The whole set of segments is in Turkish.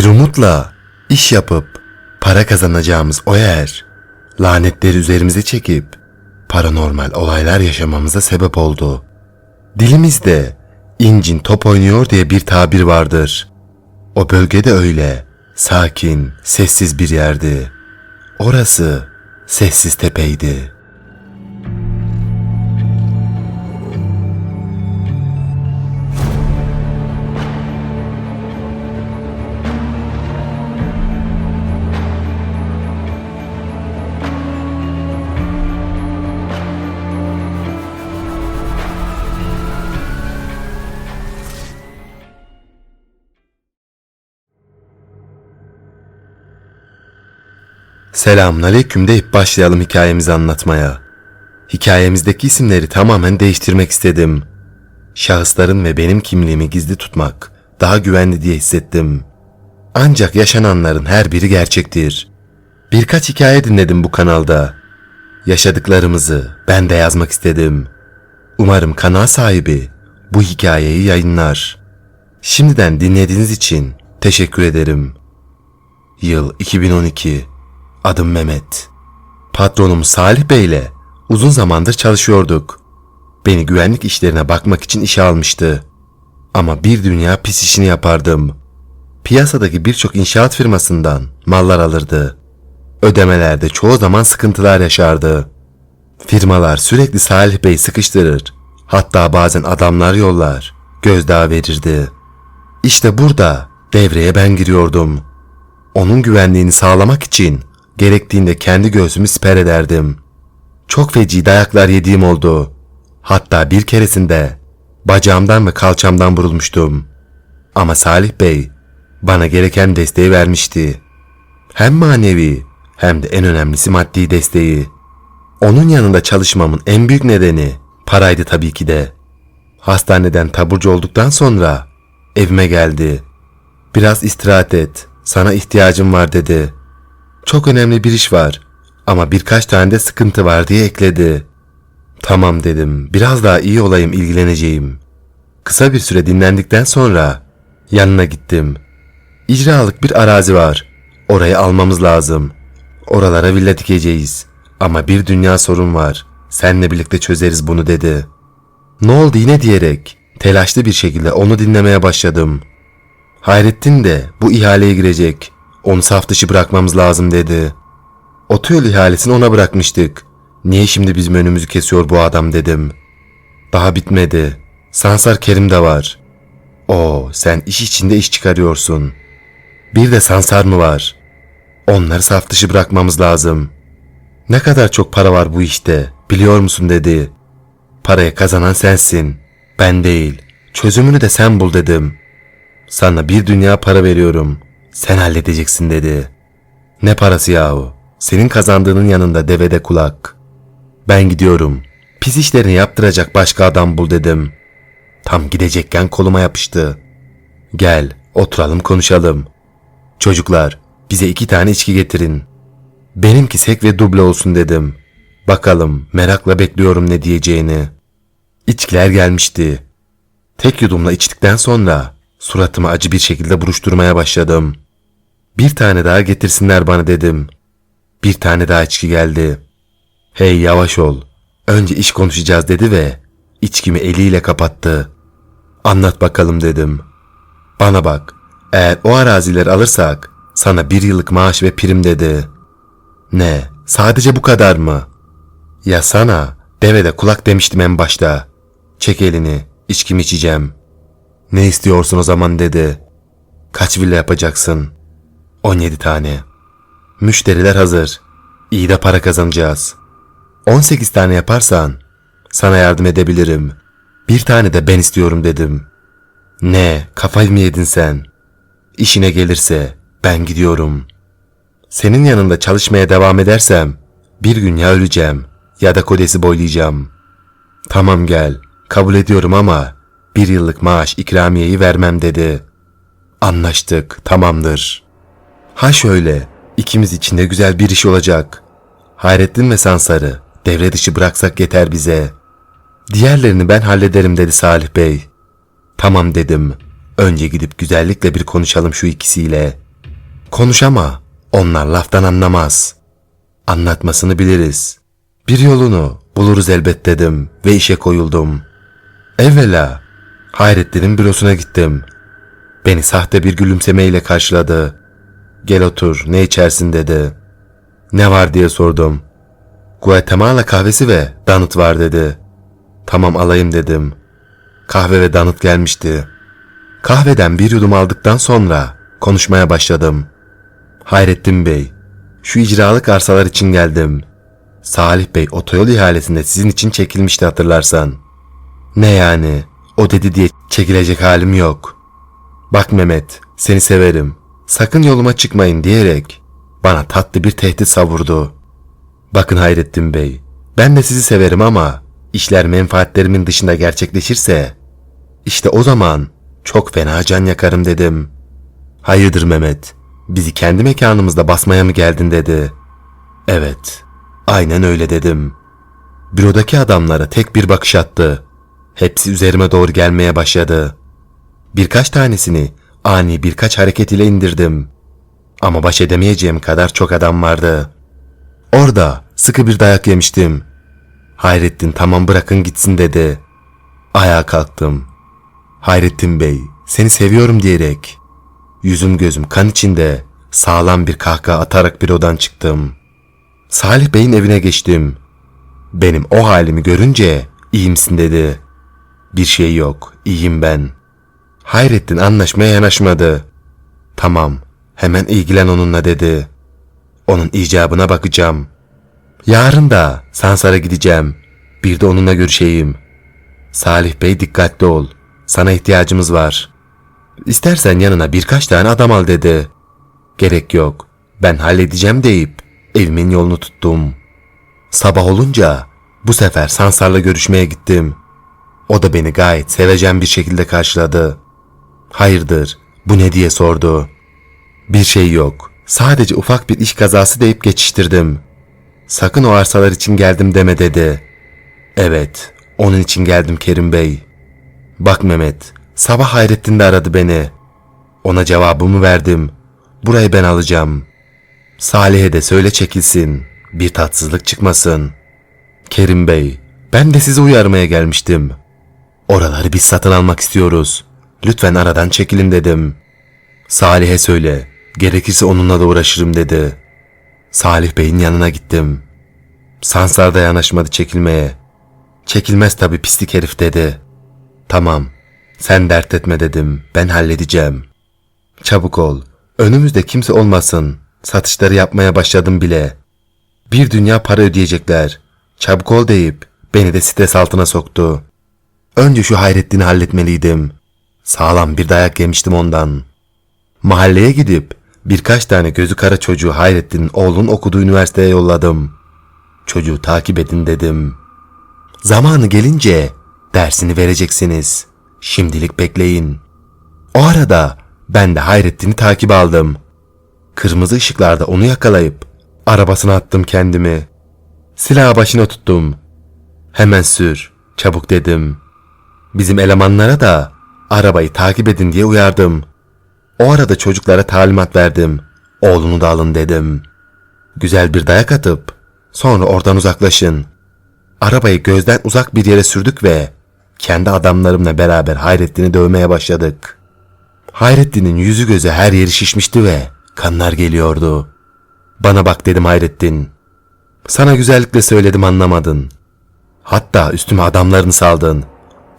Bir umutla iş yapıp para kazanacağımız o yer lanetleri üzerimize çekip paranormal olaylar yaşamamıza sebep oldu. Dilimizde incin top oynuyor diye bir tabir vardır. O bölgede öyle sakin, sessiz bir yerdi. Orası sessiz tepeydi. Selamünaleyküm deyip başlayalım hikayemizi anlatmaya. Hikayemizdeki isimleri tamamen değiştirmek istedim. Şahısların ve benim kimliğimi gizli tutmak daha güvenli diye hissettim. Ancak yaşananların her biri gerçektir. Birkaç hikaye dinledim bu kanalda. Yaşadıklarımızı ben de yazmak istedim. Umarım kanal sahibi bu hikayeyi yayınlar. Şimdiden dinlediğiniz için teşekkür ederim. Yıl 2012 Adım Mehmet. Patronum Salih Bey ile uzun zamandır çalışıyorduk. Beni güvenlik işlerine bakmak için işe almıştı. Ama bir dünya pis işini yapardım. Piyasadaki birçok inşaat firmasından mallar alırdı. Ödemelerde çoğu zaman sıkıntılar yaşardı. Firmalar sürekli Salih Bey sıkıştırır. Hatta bazen adamlar yollar. Gözdağı verirdi. İşte burada devreye ben giriyordum. Onun güvenliğini sağlamak için gerektiğinde kendi göğsümü siper ederdim. Çok feci dayaklar yediğim oldu. Hatta bir keresinde bacağımdan ve kalçamdan vurulmuştum. Ama Salih Bey bana gereken desteği vermişti. Hem manevi hem de en önemlisi maddi desteği. Onun yanında çalışmamın en büyük nedeni paraydı tabii ki de. Hastaneden taburcu olduktan sonra evime geldi. Biraz istirahat et, sana ihtiyacım var dedi. Çok önemli bir iş var ama birkaç tane de sıkıntı var diye ekledi. Tamam dedim, biraz daha iyi olayım ilgileneceğim. Kısa bir süre dinlendikten sonra yanına gittim. İcralık bir arazi var. Orayı almamız lazım. Oralara villa dikeceğiz. Ama bir dünya sorun var. Seninle birlikte çözeriz bunu dedi. Ne oldu yine diyerek telaşlı bir şekilde onu dinlemeye başladım. Hayrettin de bu ihaleye girecek. Onu saf dışı bırakmamız lazım dedi. Otoyol ihalesini ona bırakmıştık. Niye şimdi bizim önümüzü kesiyor bu adam dedim. Daha bitmedi. Sansar Kerim de var. Oo sen iş içinde iş çıkarıyorsun. Bir de Sansar mı var? Onları saf dışı bırakmamız lazım. Ne kadar çok para var bu işte biliyor musun dedi. Parayı kazanan sensin. Ben değil. Çözümünü de sen bul dedim. Sana bir dünya para veriyorum. Sen halledeceksin dedi. Ne parası yahu? Senin kazandığının yanında devede kulak. Ben gidiyorum. Pis işlerini yaptıracak başka adam bul dedim. Tam gidecekken koluma yapıştı. Gel, oturalım konuşalım. Çocuklar, bize iki tane içki getirin. Benimki sek ve duble olsun dedim. Bakalım, merakla bekliyorum ne diyeceğini. İçkiler gelmişti. Tek yudumla içtikten sonra suratımı acı bir şekilde buruşturmaya başladım. Bir tane daha getirsinler bana dedim. Bir tane daha içki geldi. Hey yavaş ol. Önce iş konuşacağız dedi ve içkimi eliyle kapattı. Anlat bakalım dedim. Bana bak. Eğer o arazileri alırsak sana bir yıllık maaş ve prim dedi. Ne? Sadece bu kadar mı? Ya sana devede kulak demiştim en başta. Çek elini. içkimi içeceğim. Ne istiyorsun o zaman dedi. Kaç villa yapacaksın? 17 tane. Müşteriler hazır. İyi de para kazanacağız. 18 tane yaparsan sana yardım edebilirim. Bir tane de ben istiyorum dedim. Ne kafayı mı yedin sen? İşine gelirse ben gidiyorum. Senin yanında çalışmaya devam edersem bir gün ya öleceğim ya da kodesi boylayacağım. Tamam gel kabul ediyorum ama bir yıllık maaş ikramiyeyi vermem dedi. Anlaştık tamamdır. Ha şöyle ikimiz için de güzel bir iş olacak. Hayrettin ve Sansar'ı devre dışı bıraksak yeter bize. Diğerlerini ben hallederim dedi Salih Bey. Tamam dedim. Önce gidip güzellikle bir konuşalım şu ikisiyle. Konuş ama onlar laftan anlamaz. Anlatmasını biliriz. Bir yolunu buluruz elbet dedim ve işe koyuldum. Evvela Hayrettin'in bürosuna gittim. Beni sahte bir gülümsemeyle karşıladı. Gel otur ne içersin dedi. Ne var diye sordum. Guatemala kahvesi ve danıt var dedi. Tamam alayım dedim. Kahve ve danıt gelmişti. Kahveden bir yudum aldıktan sonra konuşmaya başladım. Hayrettin Bey, şu icralık arsalar için geldim. Salih Bey otoyol ihalesinde sizin için çekilmişti hatırlarsan. Ne yani? O dedi diye çekilecek halim yok. Bak Mehmet, seni severim. Sakın yoluma çıkmayın diyerek bana tatlı bir tehdit savurdu. Bakın Hayrettin Bey, ben de sizi severim ama işler menfaatlerimin dışında gerçekleşirse işte o zaman çok fena can yakarım dedim. Hayırdır Mehmet, bizi kendi mekanımızda basmaya mı geldin dedi. Evet, aynen öyle dedim. Bürodaki adamlara tek bir bakış attı. Hepsi üzerime doğru gelmeye başladı. Birkaç tanesini ani birkaç hareket ile indirdim. Ama baş edemeyeceğim kadar çok adam vardı. Orada sıkı bir dayak yemiştim. Hayrettin tamam bırakın gitsin dedi. Ayağa kalktım. Hayrettin Bey, seni seviyorum diyerek. Yüzüm gözüm kan içinde sağlam bir kahkaha atarak bir odan çıktım. Salih Bey'in evine geçtim. Benim o halimi görünce iyi misin dedi. Bir şey yok, iyiyim ben. Hayrettin anlaşmaya yanaşmadı. Tamam, hemen ilgilen onunla dedi. Onun icabına bakacağım. Yarın da Sansar'a gideceğim. Bir de onunla görüşeyim. Salih Bey dikkatli ol. Sana ihtiyacımız var. İstersen yanına birkaç tane adam al dedi. Gerek yok. Ben halledeceğim deyip evimin yolunu tuttum. Sabah olunca bu sefer Sansar'la görüşmeye gittim. O da beni gayet sevecen bir şekilde karşıladı. Hayırdır, bu ne diye sordu. Bir şey yok. Sadece ufak bir iş kazası deyip geçiştirdim. Sakın o arsalar için geldim deme dedi. Evet, onun için geldim Kerim Bey. Bak Mehmet, sabah Hayrettin de aradı beni. Ona cevabımı verdim. Burayı ben alacağım. Salih'e de söyle çekilsin. Bir tatsızlık çıkmasın. Kerim Bey, ben de sizi uyarmaya gelmiştim. Oraları biz satın almak istiyoruz. Lütfen aradan çekilin dedim. Salih'e söyle. Gerekirse onunla da uğraşırım dedi. Salih Bey'in yanına gittim. Sansar da yanaşmadı çekilmeye. Çekilmez tabi pislik herif dedi. Tamam. Sen dert etme dedim. Ben halledeceğim. Çabuk ol. Önümüzde kimse olmasın. Satışları yapmaya başladım bile. Bir dünya para ödeyecekler. Çabuk ol deyip beni de stres altına soktu. Önce şu Hayrettin'i halletmeliydim. Sağlam bir dayak yemiştim ondan. Mahalleye gidip birkaç tane gözü kara çocuğu Hayrettin'in oğlun okuduğu üniversiteye yolladım. Çocuğu takip edin dedim. Zamanı gelince dersini vereceksiniz. Şimdilik bekleyin. O arada ben de Hayrettin'i takip aldım. Kırmızı ışıklarda onu yakalayıp arabasına attım kendimi. Silahı başına tuttum. Hemen sür, çabuk dedim. Bizim elemanlara da arabayı takip edin diye uyardım. O arada çocuklara talimat verdim. Oğlunu da alın dedim. Güzel bir dayak atıp sonra oradan uzaklaşın. Arabayı gözden uzak bir yere sürdük ve kendi adamlarımla beraber Hayrettin'i dövmeye başladık. Hayrettin'in yüzü gözü her yeri şişmişti ve kanlar geliyordu. Bana bak dedim Hayrettin. Sana güzellikle söyledim anlamadın. Hatta üstüme adamlarını saldın.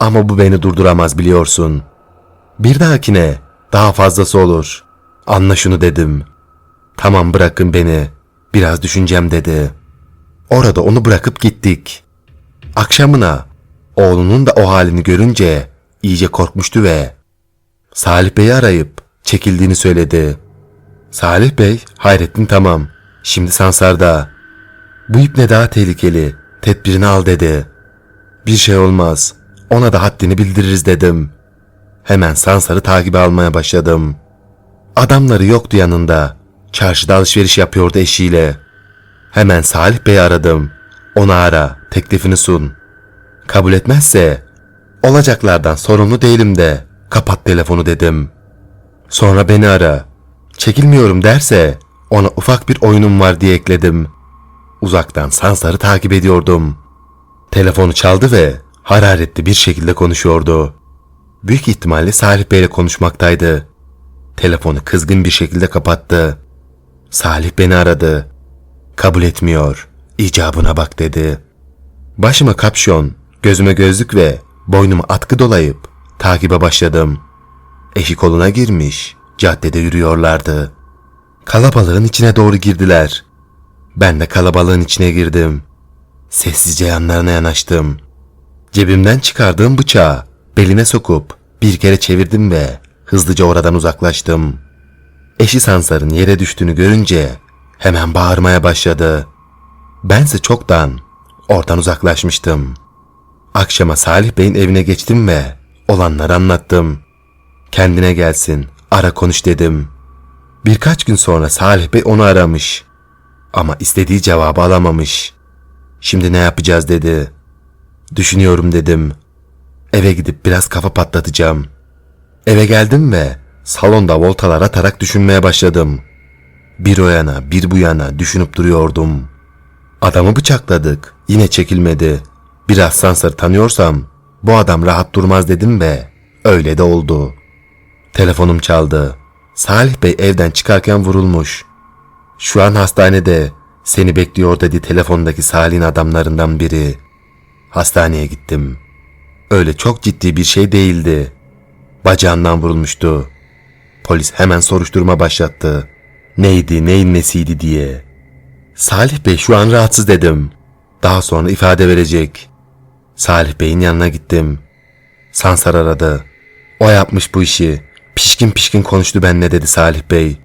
Ama bu beni durduramaz biliyorsun. Bir dahakine daha fazlası olur. Anla şunu dedim. Tamam bırakın beni. Biraz düşüneceğim dedi. Orada onu bırakıp gittik. Akşamına oğlunun da o halini görünce iyice korkmuştu ve Salih Bey'i arayıp çekildiğini söyledi. Salih Bey, Hayrettin tamam. Şimdi Sansar'da. Bu ip ne daha tehlikeli. Tedbirini al dedi. Bir şey olmaz. Ona da haddini bildiririz dedim. Hemen Sansar'ı takibe almaya başladım. Adamları yoktu yanında. Çarşıda alışveriş yapıyordu eşiyle. Hemen Salih Bey'i aradım. Onu ara, teklifini sun. Kabul etmezse, olacaklardan sorumlu değilim de, kapat telefonu dedim. Sonra beni ara. Çekilmiyorum derse ona ufak bir oyunum var diye ekledim. Uzaktan Sansar'ı takip ediyordum. Telefonu çaldı ve hararetli bir şekilde konuşuyordu. Büyük ihtimalle Salih Bey'le konuşmaktaydı. Telefonu kızgın bir şekilde kapattı. Salih beni aradı. Kabul etmiyor. İcabına bak dedi. Başıma kapşon, gözüme gözlük ve boynuma atkı dolayıp takibe başladım. Eşi koluna girmiş, caddede yürüyorlardı. Kalabalığın içine doğru girdiler. Ben de kalabalığın içine girdim. Sessizce yanlarına yanaştım. Cebimden çıkardığım bıçağı beline sokup bir kere çevirdim ve hızlıca oradan uzaklaştım. Eşi Sansar'ın yere düştüğünü görünce hemen bağırmaya başladı. Bense çoktan oradan uzaklaşmıştım. Akşama Salih Bey'in evine geçtim ve olanları anlattım. Kendine gelsin, ara konuş dedim. Birkaç gün sonra Salih Bey onu aramış. Ama istediği cevabı alamamış. Şimdi ne yapacağız dedi. Düşünüyorum dedim. Eve gidip biraz kafa patlatacağım. Eve geldim ve salonda voltalar atarak düşünmeye başladım. Bir o yana bir bu yana düşünüp duruyordum. Adamı bıçakladık. Yine çekilmedi. Biraz Sansar'ı tanıyorsam bu adam rahat durmaz dedim ve öyle de oldu. Telefonum çaldı. Salih Bey evden çıkarken vurulmuş. Şu an hastanede seni bekliyor dedi telefondaki Salih'in adamlarından biri. Hastaneye gittim. Öyle çok ciddi bir şey değildi. Bacağından vurulmuştu. Polis hemen soruşturma başlattı. Neydi, neyin nesiydi diye. Salih Bey şu an rahatsız dedim. Daha sonra ifade verecek. Salih Bey'in yanına gittim. Sansar aradı. O yapmış bu işi. Pişkin pişkin konuştu benimle dedi Salih Bey.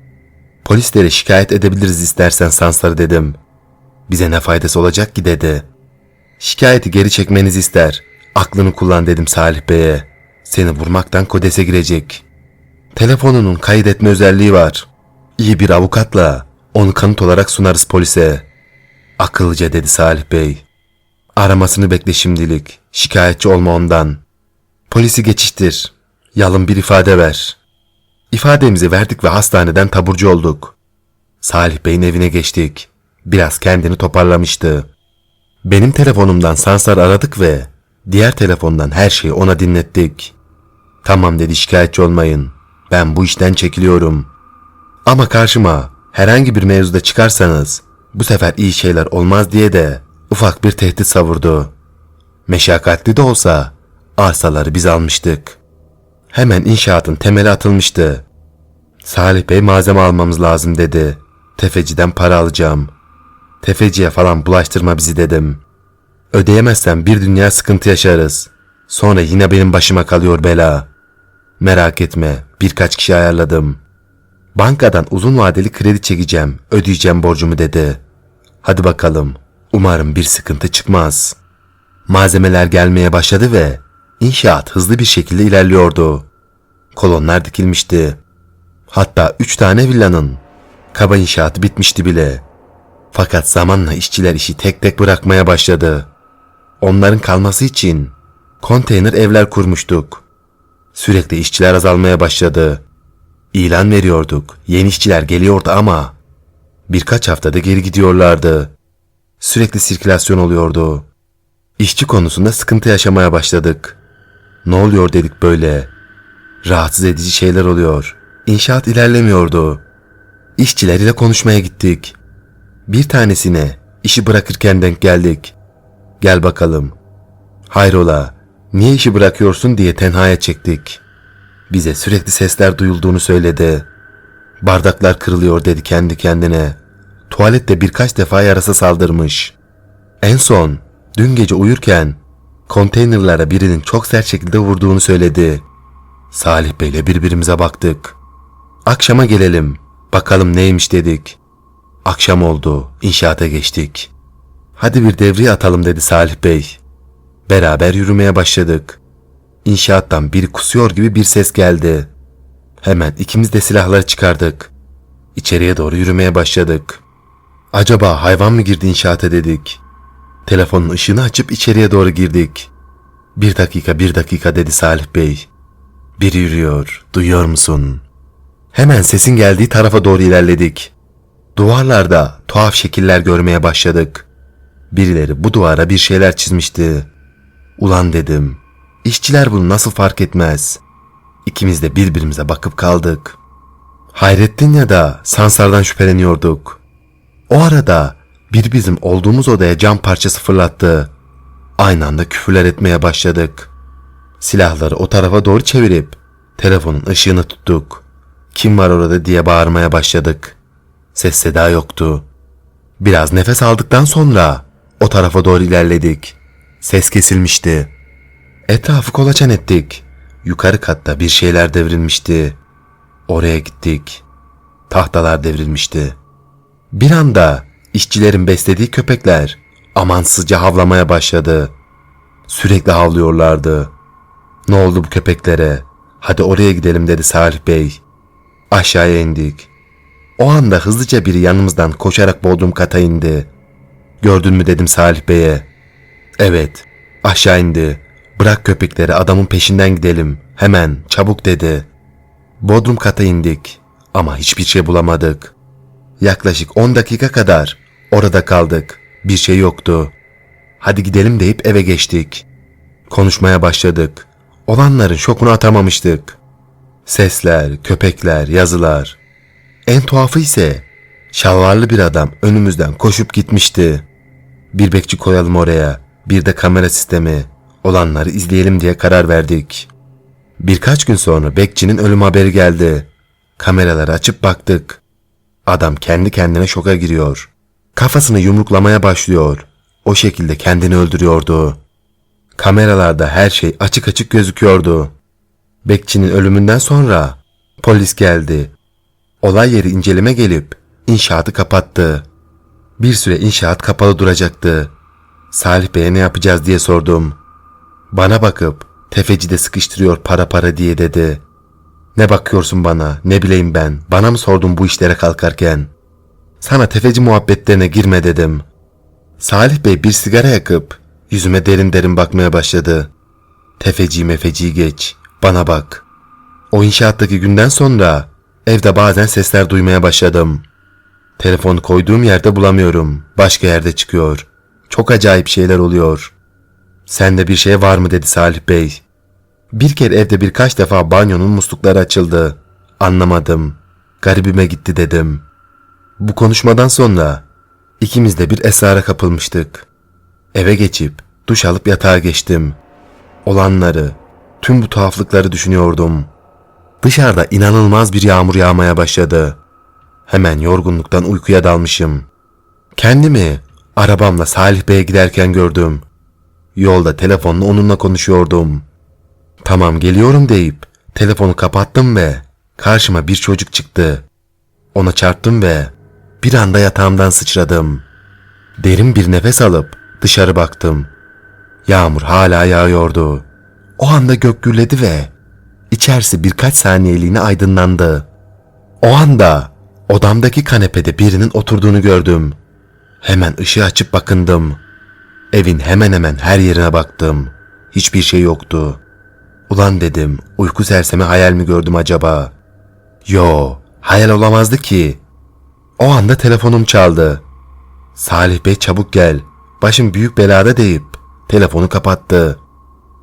Polislere şikayet edebiliriz istersen Sansar'ı dedim. Bize ne faydası olacak ki dedi. Şikayeti geri çekmenizi ister. Aklını kullan dedim Salih Bey'e. Seni vurmaktan kodese girecek. Telefonunun kaydetme özelliği var. İyi bir avukatla onu kanıt olarak sunarız polise. Akıllıca dedi Salih Bey. Aramasını bekle şimdilik. Şikayetçi olma ondan. Polisi geçiştir. Yalın bir ifade ver. İfademizi verdik ve hastaneden taburcu olduk. Salih Bey'in evine geçtik. Biraz kendini toparlamıştı. Benim telefonumdan Sansar aradık ve diğer telefondan her şeyi ona dinlettik. Tamam dedi şikayetçi olmayın. Ben bu işten çekiliyorum. Ama karşıma herhangi bir mevzuda çıkarsanız bu sefer iyi şeyler olmaz diye de ufak bir tehdit savurdu. Meşakkatli de olsa arsaları biz almıştık. Hemen inşaatın temeli atılmıştı. Salih Bey malzeme almamız lazım dedi. Tefeciden para alacağım. Tefeciye falan bulaştırma bizi dedim. Ödeyemezsem bir dünya sıkıntı yaşarız. Sonra yine benim başıma kalıyor bela. Merak etme birkaç kişi ayarladım. Bankadan uzun vadeli kredi çekeceğim, ödeyeceğim borcumu dedi. Hadi bakalım. Umarım bir sıkıntı çıkmaz. Malzemeler gelmeye başladı ve inşaat hızlı bir şekilde ilerliyordu. Kolonlar dikilmişti. Hatta üç tane villanın kaba inşaatı bitmişti bile. Fakat zamanla işçiler işi tek tek bırakmaya başladı. Onların kalması için konteyner evler kurmuştuk. Sürekli işçiler azalmaya başladı. İlan veriyorduk. Yeni işçiler geliyordu ama birkaç haftada geri gidiyorlardı. Sürekli sirkülasyon oluyordu. İşçi konusunda sıkıntı yaşamaya başladık. Ne oluyor dedik böyle. Rahatsız edici şeyler oluyor. İnşaat ilerlemiyordu. İşçiler ile konuşmaya gittik. Bir tanesine işi bırakırken denk geldik. Gel bakalım. Hayrola, niye işi bırakıyorsun diye tenhaya çektik. Bize sürekli sesler duyulduğunu söyledi. Bardaklar kırılıyor dedi kendi kendine. Tuvalette birkaç defa yarasa saldırmış. En son dün gece uyurken konteynerlara birinin çok sert şekilde vurduğunu söyledi. Salih Bey'le birbirimize baktık. Akşama gelelim. Bakalım neymiş dedik. Akşam oldu. İnşaata geçtik. Hadi bir devriye atalım dedi Salih Bey. Beraber yürümeye başladık. İnşaattan biri kusuyor gibi bir ses geldi. Hemen ikimiz de silahları çıkardık. İçeriye doğru yürümeye başladık. Acaba hayvan mı girdi inşaata dedik. Telefonun ışığını açıp içeriye doğru girdik. Bir dakika bir dakika dedi Salih Bey. Biri yürüyor, duyuyor musun? Hemen sesin geldiği tarafa doğru ilerledik. Duvarlarda tuhaf şekiller görmeye başladık. Birileri bu duvara bir şeyler çizmişti. Ulan dedim. İşçiler bunu nasıl fark etmez? İkimiz de birbirimize bakıp kaldık. Hayrettin ya da Sansar'dan şüpheleniyorduk. O arada bir bizim olduğumuz odaya cam parçası fırlattı. Aynı anda küfürler etmeye başladık. Silahları o tarafa doğru çevirip telefonun ışığını tuttuk. Kim var orada diye bağırmaya başladık. Ses seda yoktu. Biraz nefes aldıktan sonra o tarafa doğru ilerledik. Ses kesilmişti. Etrafı kolaçan ettik. Yukarı katta bir şeyler devrilmişti. Oraya gittik. Tahtalar devrilmişti. Bir anda işçilerin beslediği köpekler amansızca havlamaya başladı. Sürekli havlıyorlardı. Ne oldu bu köpeklere? Hadi oraya gidelim dedi Salih Bey. Aşağıya indik. O anda hızlıca biri yanımızdan koşarak bodrum kata indi. Gördün mü dedim Salih Bey'e. Evet. Aşağı indi. Bırak köpekleri adamın peşinden gidelim. Hemen çabuk dedi. Bodrum kata indik ama hiçbir şey bulamadık. Yaklaşık 10 dakika kadar orada kaldık. Bir şey yoktu. Hadi gidelim deyip eve geçtik. Konuşmaya başladık. Olanların şokunu atamamıştık. Sesler, köpekler, yazılar. En tuhafı ise şalvarlı bir adam önümüzden koşup gitmişti. Bir bekçi koyalım oraya, bir de kamera sistemi. Olanları izleyelim diye karar verdik. Birkaç gün sonra bekçinin ölüm haberi geldi. Kameraları açıp baktık. Adam kendi kendine şoka giriyor. Kafasını yumruklamaya başlıyor. O şekilde kendini öldürüyordu. Kameralarda her şey açık açık gözüküyordu. Bekçinin ölümünden sonra polis geldi. Olay yeri inceleme gelip inşaatı kapattı. Bir süre inşaat kapalı duracaktı. Salih Bey'e ne yapacağız diye sordum. Bana bakıp tefeci de sıkıştırıyor para para diye dedi. Ne bakıyorsun bana ne bileyim ben bana mı sordun bu işlere kalkarken? Sana tefeci muhabbetlerine girme dedim. Salih Bey bir sigara yakıp yüzüme derin derin bakmaya başladı. Tefeci mefeci geç bana bak. O inşaattaki günden sonra evde bazen sesler duymaya başladım. Telefonu koyduğum yerde bulamıyorum. Başka yerde çıkıyor. Çok acayip şeyler oluyor. Sende bir şey var mı dedi Salih Bey. Bir kere evde birkaç defa banyonun muslukları açıldı. Anlamadım. Garibime gitti dedim. Bu konuşmadan sonra ikimiz de bir esrara kapılmıştık. Eve geçip duş alıp yatağa geçtim. Olanları, tüm bu tuhaflıkları düşünüyordum. Dışarıda inanılmaz bir yağmur yağmaya başladı. Hemen yorgunluktan uykuya dalmışım. Kendimi arabamla Salih Bey'e giderken gördüm. Yolda telefonla onunla konuşuyordum. Tamam geliyorum deyip telefonu kapattım ve karşıma bir çocuk çıktı. Ona çarptım ve bir anda yatağımdan sıçradım. Derin bir nefes alıp dışarı baktım. Yağmur hala yağıyordu. O anda gök gürledi ve içerisi birkaç saniyeliğine aydınlandı. O anda odamdaki kanepede birinin oturduğunu gördüm. Hemen ışığı açıp bakındım. Evin hemen hemen her yerine baktım. Hiçbir şey yoktu. Ulan dedim, uyku sersemi hayal mi gördüm acaba? Yo, hayal olamazdı ki. O anda telefonum çaldı. Salih Bey çabuk gel. Başım büyük belada deyip telefonu kapattı.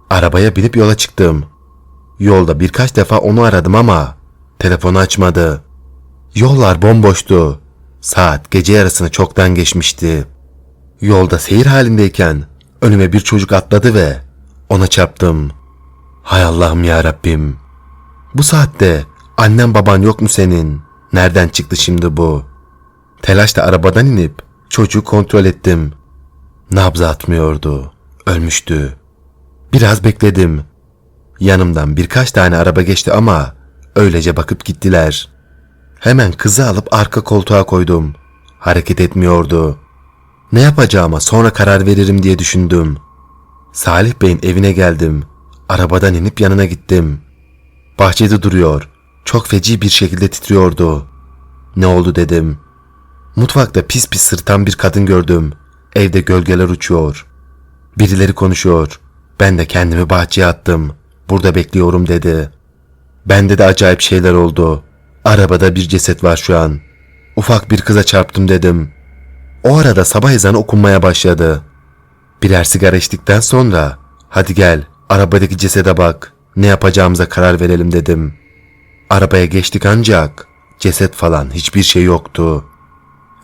Arabaya binip yola çıktım. Yolda birkaç defa onu aradım ama telefonu açmadı. Yollar bomboştu. Saat gece yarısını çoktan geçmişti. Yolda seyir halindeyken önüme bir çocuk atladı ve ona çarptım. Hay Allah'ım ya Rabbim. Bu saatte annem baban yok mu senin? Nereden çıktı şimdi bu? Telaşla arabadan inip çocuğu kontrol ettim. Nabzı atmıyordu. Ölmüştü. Biraz bekledim. Yanımdan birkaç tane araba geçti ama öylece bakıp gittiler. Hemen kızı alıp arka koltuğa koydum. Hareket etmiyordu. Ne yapacağıma sonra karar veririm diye düşündüm. Salih Bey'in evine geldim. Arabadan inip yanına gittim. Bahçede duruyor. Çok feci bir şekilde titriyordu. Ne oldu dedim. Mutfakta pis pis sırtan bir kadın gördüm. Evde gölgeler uçuyor. Birileri konuşuyor. Ben de kendimi bahçeye attım. Burada bekliyorum dedi. Bende de acayip şeyler oldu. Arabada bir ceset var şu an. Ufak bir kıza çarptım dedim. O arada sabah ezanı okunmaya başladı. Birer sigara içtikten sonra hadi gel arabadaki cesede bak ne yapacağımıza karar verelim dedim. Arabaya geçtik ancak ceset falan hiçbir şey yoktu.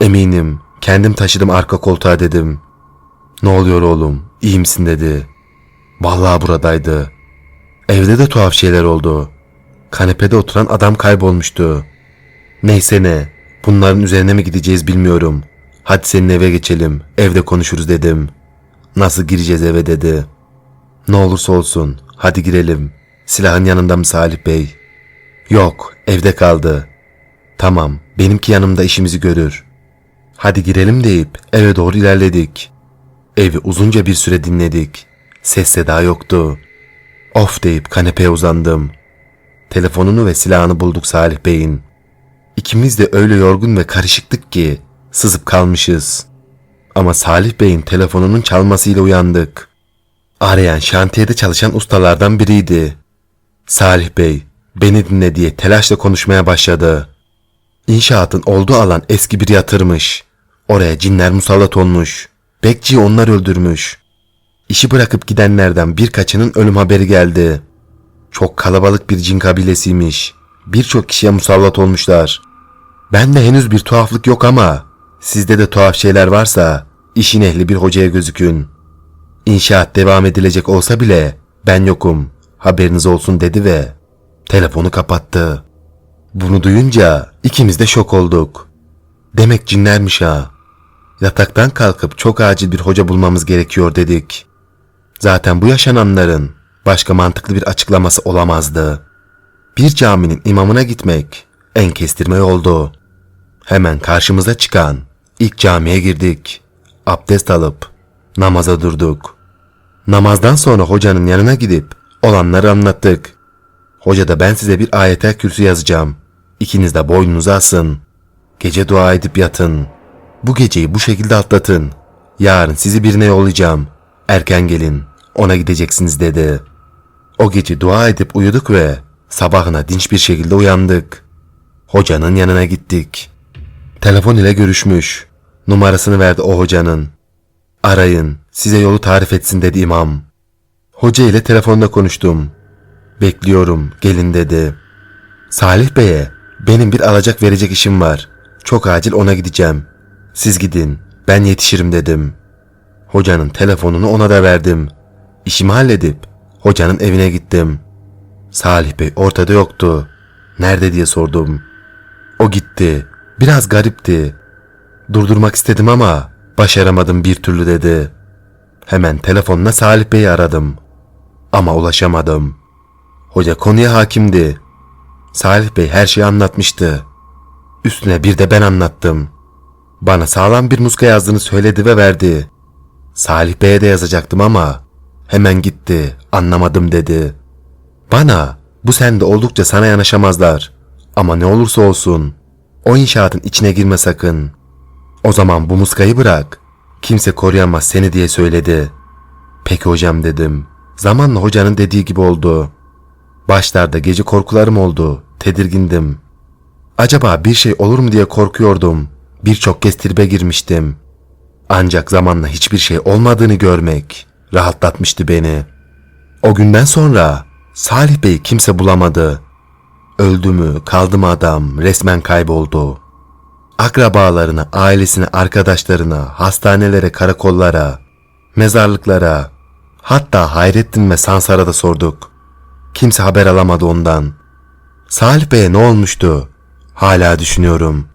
Eminim kendim taşıdım arka koltuğa dedim. Ne oluyor oğlum iyi misin dedi. Vallahi buradaydı. Evde de tuhaf şeyler oldu. Kanepede oturan adam kaybolmuştu. Neyse ne bunların üzerine mi gideceğiz bilmiyorum. Hadi senin eve geçelim evde konuşuruz dedim. Nasıl gireceğiz eve dedi. Ne olursa olsun hadi girelim. Silahın yanında mı Salih Bey? Yok evde kaldı. Tamam benimki yanımda işimizi görür. Hadi girelim deyip eve doğru ilerledik. Evi uzunca bir süre dinledik. Ses seda yoktu. Of deyip kanepeye uzandım. Telefonunu ve silahını bulduk Salih Bey'in. İkimiz de öyle yorgun ve karışıktık ki sızıp kalmışız. Ama Salih Bey'in telefonunun çalmasıyla uyandık. Arayan şantiyede çalışan ustalardan biriydi. Salih Bey beni dinle diye telaşla konuşmaya başladı. İnşaatın olduğu alan eski bir yatırmış. Oraya cinler musallat olmuş. Bekçiyi onlar öldürmüş. İşi bırakıp gidenlerden birkaçının ölüm haberi geldi. Çok kalabalık bir cin kabilesiymiş. Birçok kişiye musallat olmuşlar. Ben de henüz bir tuhaflık yok ama sizde de tuhaf şeyler varsa işin ehli bir hocaya gözükün. İnşaat devam edilecek olsa bile ben yokum haberiniz olsun dedi ve telefonu kapattı. Bunu duyunca ikimiz de şok olduk. Demek cinlermiş ha. Yataktan kalkıp çok acil bir hoca bulmamız gerekiyor dedik. Zaten bu yaşananların başka mantıklı bir açıklaması olamazdı. Bir caminin imamına gitmek en kestirme oldu. Hemen karşımıza çıkan ilk camiye girdik. Abdest alıp namaza durduk. Namazdan sonra hocanın yanına gidip olanları anlattık. Hoca da ben size bir ayetel kürsü yazacağım. İkiniz de boynunuza asın. Gece dua edip yatın. Bu geceyi bu şekilde atlatın. Yarın sizi birine yollayacağım. Erken gelin. Ona gideceksiniz dedi. O gece dua edip uyuduk ve sabahına dinç bir şekilde uyandık. Hocanın yanına gittik. Telefon ile görüşmüş. Numarasını verdi o hocanın. Arayın, size yolu tarif etsin dedi imam. Hoca ile telefonda konuştum. Bekliyorum, gelin dedi. Salih Bey'e benim bir alacak verecek işim var. Çok acil ona gideceğim. Siz gidin, ben yetişirim dedim. Hocanın telefonunu ona da verdim. İşimi halledip hocanın evine gittim. Salih Bey ortada yoktu. Nerede diye sordum. O gitti. Biraz garipti. Durdurmak istedim ama başaramadım bir türlü dedi. Hemen telefonla Salih Bey'i aradım. Ama ulaşamadım. Hoca konuya hakimdi. Salih Bey her şeyi anlatmıştı. Üstüne bir de ben anlattım. Bana sağlam bir muska yazdığını söyledi ve verdi. Salih Bey'e de yazacaktım ama hemen gitti, anlamadım dedi. Bana bu sende oldukça sana yanaşamazlar. Ama ne olursa olsun o inşaatın içine girme sakın. O zaman bu muskayı bırak. Kimse koruyamaz seni diye söyledi. Peki hocam dedim. Zamanla hocanın dediği gibi oldu. Başlarda gece korkularım oldu. Tedirgindim. Acaba bir şey olur mu diye korkuyordum. Birçok kez tribe girmiştim. Ancak zamanla hiçbir şey olmadığını görmek rahatlatmıştı beni. O günden sonra Salih Bey'i kimse bulamadı. Öldü mü, kaldı mı adam resmen kayboldu. Akrabalarına, ailesine, arkadaşlarına, hastanelere, karakollara, mezarlıklara, hatta Hayrettin ve Sansar'a da sorduk. Kimse haber alamadı ondan. Salih Bey'e ne olmuştu? Hala düşünüyorum.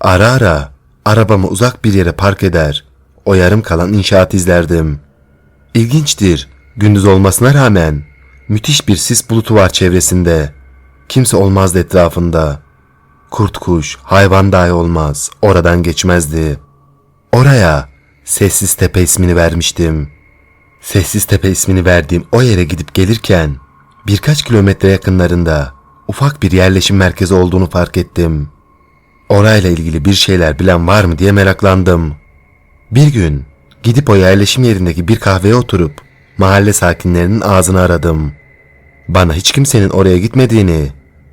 Ara ara arabamı uzak bir yere park eder, o yarım kalan inşaat izlerdim. İlginçtir, gündüz olmasına rağmen müthiş bir sis bulutu var çevresinde. Kimse olmazdı etrafında. Kurt kuş, hayvan dahi olmaz, oradan geçmezdi. Oraya Sessiz Tepe ismini vermiştim. Sessiz Tepe ismini verdiğim o yere gidip gelirken birkaç kilometre yakınlarında ufak bir yerleşim merkezi olduğunu fark ettim. Orayla ilgili bir şeyler bilen var mı diye meraklandım. Bir gün gidip o yerleşim yerindeki bir kahveye oturup mahalle sakinlerinin ağzını aradım. Bana hiç kimsenin oraya gitmediğini,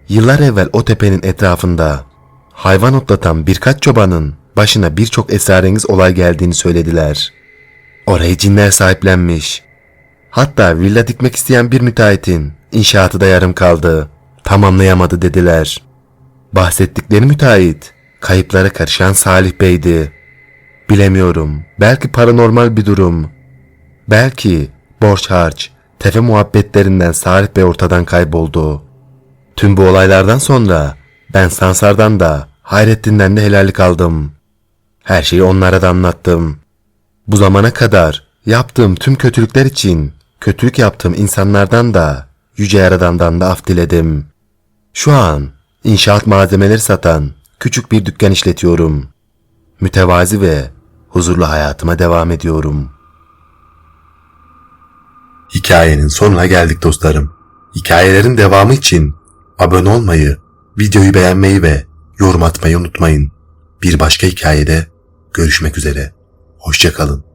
Yıllar evvel o tepenin etrafında hayvan otlatan birkaç çobanın başına birçok esrarengiz olay geldiğini söylediler. Orayı cinler sahiplenmiş. Hatta villa dikmek isteyen bir müteahhitin inşaatı da yarım kaldı. Tamamlayamadı dediler. Bahsettikleri müteahhit kayıplara karışan Salih Bey'di. Bilemiyorum. Belki paranormal bir durum. Belki borç harç, tefe muhabbetlerinden Salih Bey ortadan kayboldu. Tüm bu olaylardan sonra ben Sansar'dan da Hayrettin'den de helallik aldım. Her şeyi onlara da anlattım. Bu zamana kadar yaptığım tüm kötülükler için kötülük yaptığım insanlardan da Yüce Yaradan'dan da af diledim. Şu an inşaat malzemeleri satan küçük bir dükkan işletiyorum. Mütevazi ve huzurlu hayatıma devam ediyorum. Hikayenin sonuna geldik dostlarım. Hikayelerin devamı için abone olmayı, videoyu beğenmeyi ve yorum atmayı unutmayın. Bir başka hikayede görüşmek üzere. Hoşçakalın.